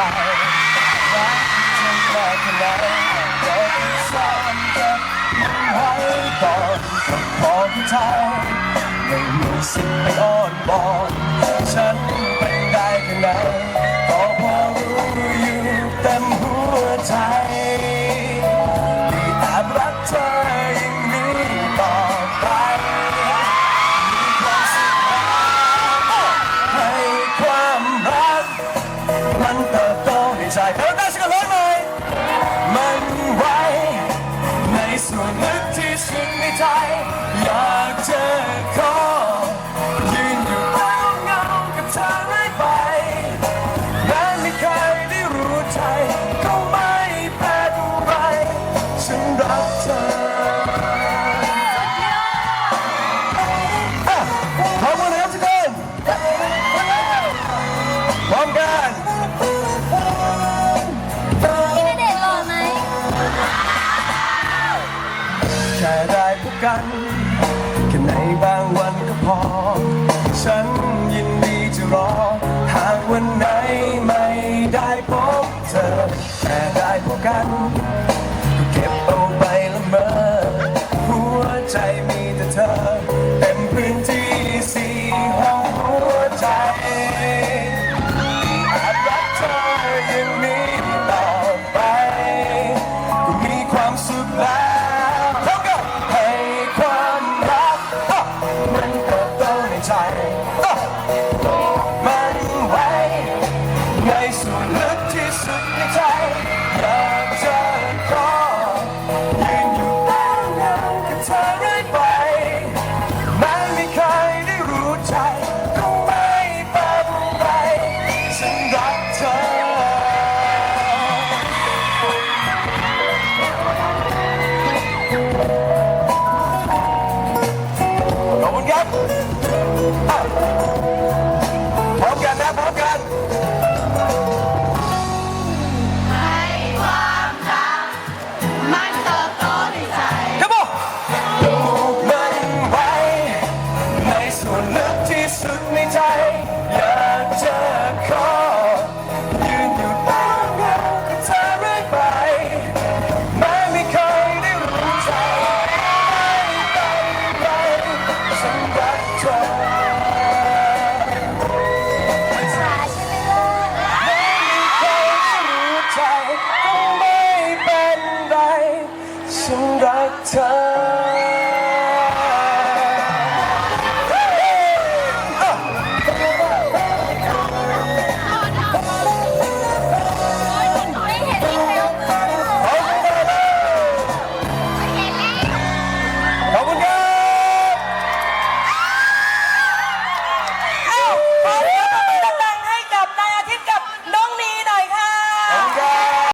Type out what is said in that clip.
รักเธอแค่แค่ไหนก็ต้องซ่อนเก็บมันไว้ก่อนก็พอผู้ายไม่มีสิทธิ์ไปอ้อนวอนฉันเป็นได้แค่ไหนก็พอรู้อยู่เต็มหัวใจ ใจเธอได้สักร้อยไหมมันไว้ในส่วนลึกที่ฉันในใจ กันแค่ในบางวันก็พอ ฉันยินดีจะรอ หากวันไหนไม่ได้พบเธอแต่ได้พบกัน right time.